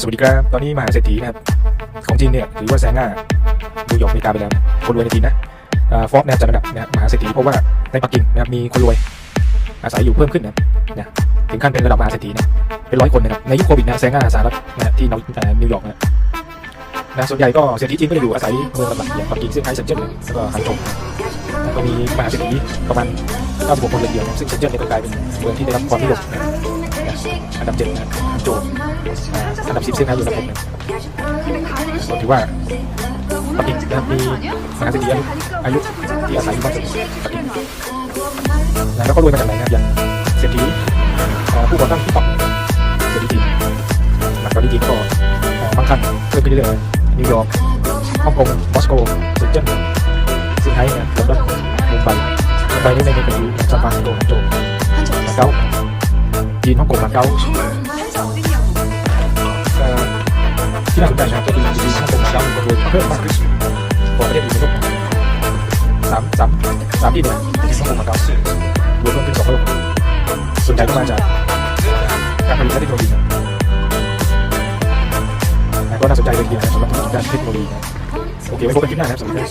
สวัสดีครับ ตอนนี้มหาเศรษฐีนะครับของจีนเนี่ยถือว่าแซงหน้านิวยอร์กอเมริกาไปแล้วคนรวยในจีนนะฟอกนะครับจัดระดับนะมหาเศรษฐีเพราะว่าในปักกิ่งนะครับมีคนรวย อาศัยอยู่เพิ่มขึ้นนะนะถึงขั้นเป็นระดับมหาเศรษฐีนะเป็นร้อยคนนะครับในยุคโควิดนะแซงหน้าสหรัฐนะที่นิวเอ่นิวยอร์กนะนะส่วนใหญ่ก็เศรษฐีจีนก็จะอยู่อาศัยเมืองหลักๆอย่างปักกิ่งเซี่ยงไฮ้เซินเจิ้นแล้วก็หางจวนะก็มีมหาเศรษฐีประมาณ96คนเลยเดียวนะซึ่งเซินเจิ้นเนี่ยก็กลายเป็นเมืองที่ได้รับความนิยมนะ นะอันดับเจ็ดนะโจวอ่าอันดับสิบเซี่ยงไฮ้อยู่อันดับหกนะก็ถือว่าปักกิ่งนะครับมีมหาเศรษฐีอายุที่อาศัยอยู่มากสุดปักกิ่งนะแล้วก็รวยมาจากไหนนะครับอย่างเศรษฐีผู้ก่อตั้งที่ปักเศรษฐีจีนหลังจากนี้จีนก็บางขั้นเพิ่มขึ้นเรื่อยๆนิวยอร์กฮ่องกงมอสโกเซินเจิ้นเซี่ยงไฮ้นะลอนดอนมุมไบมุมไบนี่ไม่ได้เป็นอยู่ซารานซิสโกฮังโจวมาเก๊า จีนฮ่องกงมาเก๊าที่น่าสนใจนะครับก็คือจะมีทั้งผมดาวมีคนรวยเพิ่มมากขึ้นกว่าประเทศอื่นในโลกสามสามสามที่เนี่ยที่ทั้งผมมาเก้ารวมเพิ่มขึ้นสองเท่าส่วนใหญ่ก็มาจากการผลิตและเทคโนโลยีก็น่าสนใจเลยทีเดียวสำหรับธุรกิจด้านเทคโนโลยีโอเคไว้พบกันคลิปหน้านะครับสวัสดีครับ